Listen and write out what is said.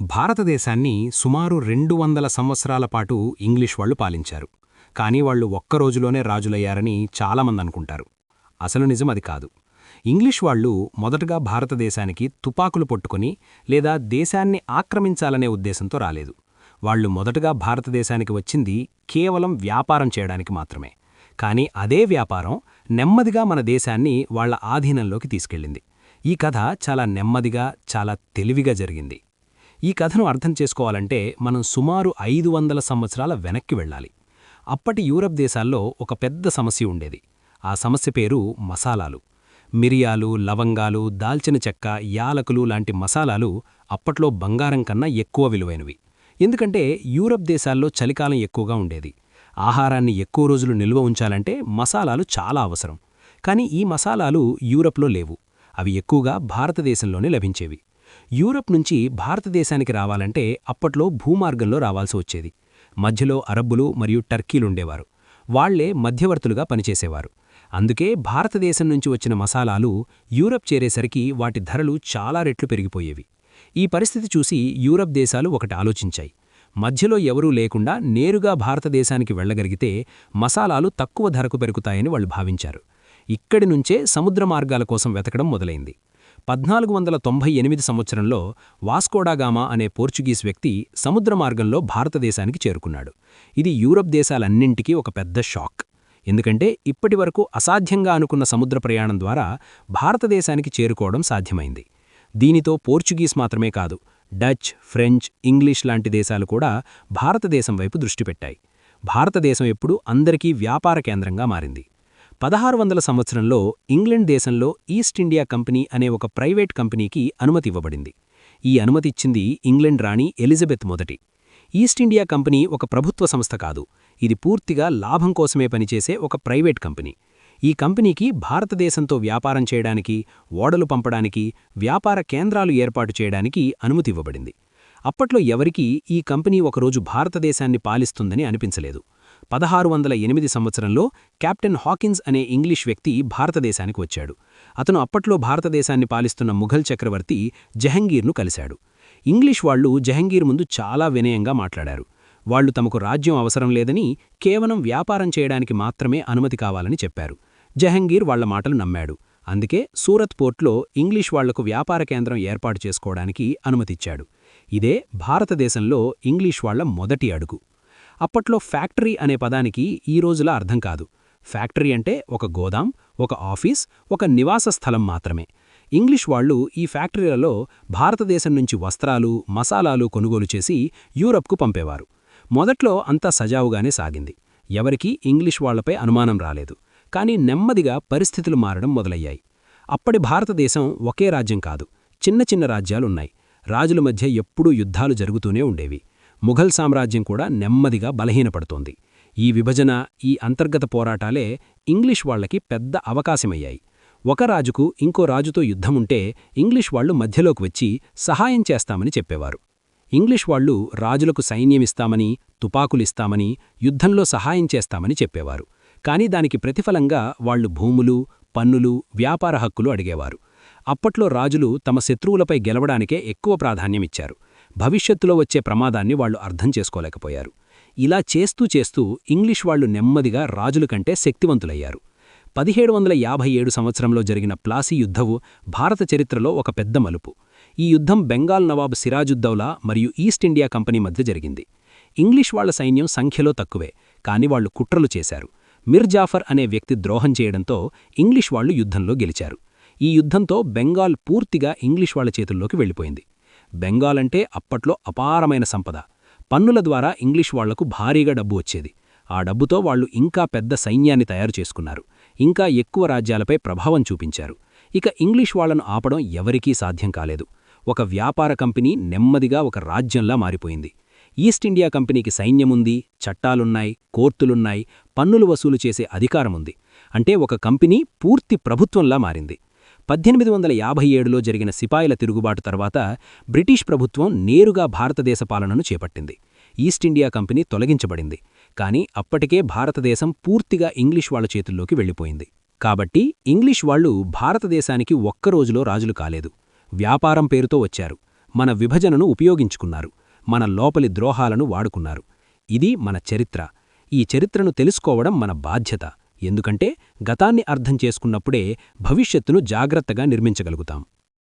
భారతదేశాన్ని సుమారు రెండు వందల సంవత్సరాల పాటు ఇంగ్లీష్ వాళ్ళు పాలించారు. కానీ వాళ్ళు ఒక్క రోజులోనే రాజులయ్యారని చాలామంది అనుకుంటారు. అసలు నిజం అది కాదు. ఇంగ్లీష్ వాళ్ళు మొదటగా భారతదేశానికి తుపాకులు పట్టుకొని లేదా దేశాన్ని ఆక్రమించాలనే ఉద్దేశంతో రాలేదు. వాళ్ళు మొదటగా భారతదేశానికి వచ్చింది కేవలం వ్యాపారం చేయడానికి మాత్రమే. కానీ అదే వ్యాపారం నెమ్మదిగా మన దేశాన్ని వాళ్ళ ఆధీనంలోకి తీసుకెళ్ళింది. ఈ కథ చాలా నెమ్మదిగా చాలా తెలివిగా జరిగింది. ఈ కథను అర్థం చేసుకోవాలంటే మనం సుమారు ఐదు వందల సంవత్సరాల వెనక్కి వెళ్ళాలి. అప్పటి యూరప్ దేశాల్లో ఒక పెద్ద సమస్య ఉండేది. ఆ సమస్య పేరు మసాలాలు. మిరియాలు లవంగాలు దాల్చిన చెక్క యాలకులు లాంటి మసాలాలు అప్పట్లో బంగారం కన్నా ఎక్కువ విలువైనవి. ఎందుకంటే యూరప్ దేశాల్లో చలికాలం ఎక్కువగా ఉండేది. ఆహారాన్ని ఎక్కువ రోజులు నిల్వ ఉంచాలంటే మసాలాలు చాలా అవసరం. కానీ ఈ మసాలాలు యూరప్లో లేవు. అవి ఎక్కువగా భారతదేశంలోనే లభించేవి. యూరప్ నుంచి భారతదేశానికి రావాలంటే అప్పట్లో భూమార్గంలో రావాల్సి వచ్చేది. మధ్యలో అరబ్బులు మరియు టర్కీలుండేవారు. వాళ్ళే మధ్యవర్తులుగా పనిచేసేవారు. అందుకే భారతదేశం నుంచి వచ్చిన మసాలాలు యూరప్ చేరేసరికి వాటి ధరలు చాలా రెట్లు పెరిగిపోయేవి. ఈ పరిస్థితి చూసి యూరప్ దేశాలు ఒకటి ఆలోచించాయి. మధ్యలో ఎవరూ లేకుండా నేరుగా భారతదేశానికి వెళ్ళగలిగితే మసాలాలు తక్కువ ధరకు పెరుగుతాయని వాళ్ళు భావించారు. ఇక్కడి నుంచే సముద్ర మార్గాల కోసం వెతకడం మొదలైంది. పద్నాలుగు వందల తొంభై ఎనిమిది సంవత్సరంలో వాస్కోడాగామా అనే పోర్చుగీస్ వ్యక్తి సముద్ర మార్గంలో భారతదేశానికి చేరుకున్నాడు. ఇది యూరప్ దేశాలన్నింటికీ ఒక పెద్ద షాక్. ఎందుకంటే ఇప్పటివరకు అసాధ్యంగా అనుకున్న సముద్ర ప్రయాణం ద్వారా భారతదేశానికి చేరుకోవడం సాధ్యమైంది. దీనితో పోర్చుగీస్ మాత్రమే కాదు డచ్ ఫ్రెంచ్ ఇంగ్లీష్ లాంటి దేశాలు కూడా భారతదేశం వైపు దృష్టి పెట్టాయి. భారతదేశం ఎప్పుడూ అందరికీ వ్యాపార కేంద్రంగా మారింది. పదహారు వందల సంవత్సరంలో ఇంగ్లండ్ దేశంలో ఈస్ట్ ఇండియా కంపెనీ అనే ఒక ప్రైవేట్ కంపెనీకి అనుమతి ఇవ్వబడింది. ఈ అనుమతి ఇచ్చింది ఇంగ్లండ్ రాణి ఎలిజబెత్ మొదటి. ఈస్ట్ ఇండియా కంపెనీ ఒక ప్రభుత్వ సంస్థ కాదు. ఇది పూర్తిగా లాభం కోసమే పనిచేసే ఒక ప్రైవేట్ కంపెనీ. ఈ కంపెనీకి భారతదేశంతో వ్యాపారం చేయడానికి ఓడలు పంపడానికి వ్యాపార కేంద్రాలు ఏర్పాటు చేయడానికి అనుమతి ఇవ్వబడింది. అప్పట్లో ఎవరికీ ఈ కంపెనీ ఒకరోజు భారతదేశాన్ని పాలిస్తుందని అనిపించలేదు. పదహారు వందల ఎనిమిది సంవత్సరంలో కెప్టెన్ హాకిన్స్ అనే ఇంగ్లీష్ వ్యక్తి భారతదేశానికి వచ్చాడు. అతను అప్పట్లో భారతదేశాన్ని పాలిస్తున్న ముఘల్ చక్రవర్తి జహంగీర్ను కలిశాడు. ఇంగ్లీష్ వాళ్ళు జహంగీర్ ముందు చాలా వినయంగా మాట్లాడారు. వాళ్ళు తమకు రాజ్యం అవసరం లేదని కేవలం వ్యాపారం చేయడానికి మాత్రమే అనుమతి కావాలని చెప్పారు. జహంగీర్ వాళ్ళ మాటలు నమ్మాడు. అందుకే సూరత్ పోర్ట్లో ఇంగ్లీష్ వాళ్ళకు వ్యాపార కేంద్రం ఏర్పాటు చేసుకోవడానికి అనుమతిచ్చాడు. ఇదే భారతదేశంలో ఇంగ్లీష్ వాళ్ళ మొదటి అడుగు. అప్పట్లో ఫ్యాక్టరీ అనే పదానికి ఈ రోజులా అర్థం కాదు. ఫ్యాక్టరీ అంటే ఒక గోదాం ఒక ఆఫీస్ ఒక నివాస స్థలం మాత్రమే. ఇంగ్లీష్ వాళ్ళు ఈ ఫ్యాక్టరీలలో భారతదేశం నుంచి వస్త్రాలు మసాలాలు కొనుగోలు చేసి యూరప్కు పంపేవారు. మొదట్లో అంతా సజావుగానే సాగింది. ఎవరికీ ఇంగ్లీష్ వాళ్ళపై అనుమానం రాలేదు. కానీ నెమ్మదిగా పరిస్థితులు మారడం మొదలయ్యాయి. అప్పటి భారతదేశం ఒకే రాజ్యం కాదు. చిన్న చిన్న రాజ్యాలున్నాయి. రాజుల మధ్య ఎప్పుడూ యుద్ధాలు జరుగుతూనే ఉండేవి. ముఘల్ సామ్రాజ్యం కూడా నెమ్మదిగా బలహీనపడుతోంది. ఈ విభజన ఈ అంతర్గత పోరాటాలే ఇంగ్లీష్ వాళ్ళకి పెద్ద అవకాశమయ్యాయి. ఒక రాజుకు ఇంకో రాజుతో యుద్ధముంటే ఇంగ్లీష్ వాళ్ళు మధ్యలోకి వచ్చి సహాయం చేస్తామని చెప్పేవారు. ఇంగ్లీష్ వాళ్ళు రాజులకు సైన్యమిస్తామని తుపాకులిస్తామని యుద్ధంలో సహాయం చేస్తామని చెప్పేవారు. కాని దానికి ప్రతిఫలంగా వాళ్ళు భూములు పన్నులు వ్యాపార హక్కులు అడిగేవారు. అప్పట్లో రాజులు తమ శత్రువులపై గెలవడానికే ఎక్కువ ప్రాధాన్యమిచ్చారు. భవిష్యత్తులో వచ్చే ప్రమాదాన్ని వాళ్ళు అర్థం చేసుకోలేకపోయారు. ఇలా చేస్తూ చేస్తూ ఇంగ్లీష్ వాళ్ళు నెమ్మదిగా రాజుల కంటే శక్తివంతులయ్యారు. పదిహేడు వందల యాభై ఏడు సంవత్సరంలో జరిగిన ప్లాసీ యుద్ధవు భారత చరిత్రలో ఒక పెద్ద మలుపు. ఈ యుద్ధం బెంగాల్ నవాబ్ సిరాజుద్దౌలా మరియు ఈస్ట్ ఇండియా కంపెనీ మధ్య జరిగింది. ఇంగ్లీష్ వాళ్ళ సైన్యం సంఖ్యలో తక్కువే కాని వాళ్ళు కుట్రలు చేశారు. మిర్ జాఫర్ అనే వ్యక్తి ద్రోహం చేయడంతో ఇంగ్లీష్ వాళ్ళు యుద్ధంలో గెలిచారు. ఈ యుద్ధంతో బెంగాల్ పూర్తిగా ఇంగ్లీష్ వాళ్ళ చేతుల్లోకి వెళ్ళిపోయింది. బెంగాల్ అంటే అప్పట్లో అపారమైన సంపద. పన్నుల ద్వారా ఇంగ్లీష్ వాళ్ళకు భారీగా డబ్బు వచ్చేది. ఆ డబ్బుతో వాళ్ళు ఇంకా పెద్ద సైన్యాన్ని తయారు చేసుకున్నారు. ఇంకా ఎక్కువ రాజ్యాలపై ప్రభావం చూపించారు. ఇక ఇంగ్లీష్ వాళ్ళను ఆపడం ఎవరికీ సాధ్యం కాలేదు. ఒక వ్యాపార కంపెనీ నెమ్మదిగా ఒక రాజ్యంలా మారిపోయింది. ఈస్ట్ ఇండియా కంపెనీకి సైన్యముంది చట్టాలున్నాయి కోర్టులున్నాయి పన్నులు వసూలు చేసే అధికారముంది. అంటే ఒక కంపెనీ పూర్తి ప్రభుత్వంలా మారింది. పద్దెనిమిది వందల యాభై ఏడులో జరిగిన సిపాయిల తిరుగుబాటు తర్వాత బ్రిటిష్ ప్రభుత్వం నేరుగా భారతదేశ పాలనను చేపట్టింది. ఈస్ట్ ఇండియా కంపెనీ తొలగించబడింది. కాని అప్పటికే భారతదేశం పూర్తిగా ఇంగ్లీష్ వాళ్ళ చేతుల్లోకి వెళ్ళిపోయింది. కాబట్టి ఇంగ్లీష్ వాళ్ళు భారతదేశానికి ఒక్కరోజులో రాజులు కాలేదు. వ్యాపారం పేరుతో వచ్చారు. మన విభజనను ఉపయోగించుకున్నారు. మన లోపలి ద్రోహాలను వాడుకున్నారు. ఇది మన చరిత్ర. ఈ చరిత్రను తెలుసుకోవడం మన బాధ్యత. ఎందుకంటే గతాన్ని అర్థం చేసుకున్నప్పుడే భవిష్యత్తును జాగ్రత్తగా నిర్మించగలుగుతాం.